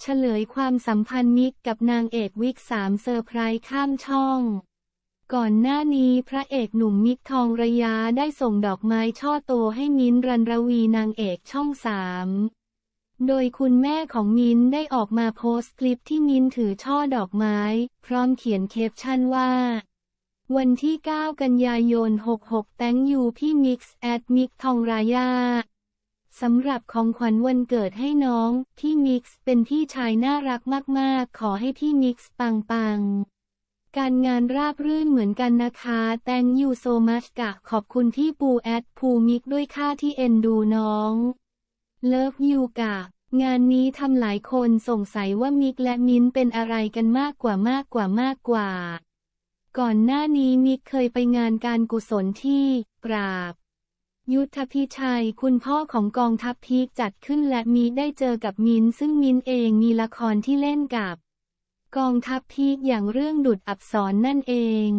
เฉลยความสัมพันธ์มิกกับนางเอกวิกสามเซอร์ไพรส์ข้ามช่อง ก่อนหน้านี้พระเอกหนุ่มมิกทองระยะได้ส่งดอกไม้ช่อโตให้มิ้นรันรวีนางเอกช่องสามโดยคุณแม่ของมิ้นได้ออกมาโพสต์คลิปที่มิ้นถือช่อดอกไม้ พร้อมเขียนเคปชั่นว่า วันที่ 9 กันยายน 66แตงยูพี่มิกซ์แอดมิกทองรายา สำหรับของขวัญวันเกิดให้น้องพี่มิกซ์เป็นพี่ชายน่ารักมากๆ ขอให้พี่มิกซ์ปังๆ การงานราบรื่นเหมือนกันนะคะ thank you so much กะขอบคุณที่ปูแอดภูมิกด้วยค่าที่เอ็นดูน้องเลิฟยูกะงานนี้ทำหลายคนสงสัยว่ามิกและมิ้นเป็นอะไรกันมากกว่ามากกว่ามากกว่า ก่อนหน้านี้มิกเคยไปงานการกุศลที่ปราบ ยุทธพิชัย คุณพ่อของกองทัพพีคจัดขึ้นและมีได้เจอกับมินซึ่งมินเองมีละครที่เล่นกับ กองทัพพีคอย่างเรื่องดุดอับสรนั่นเอง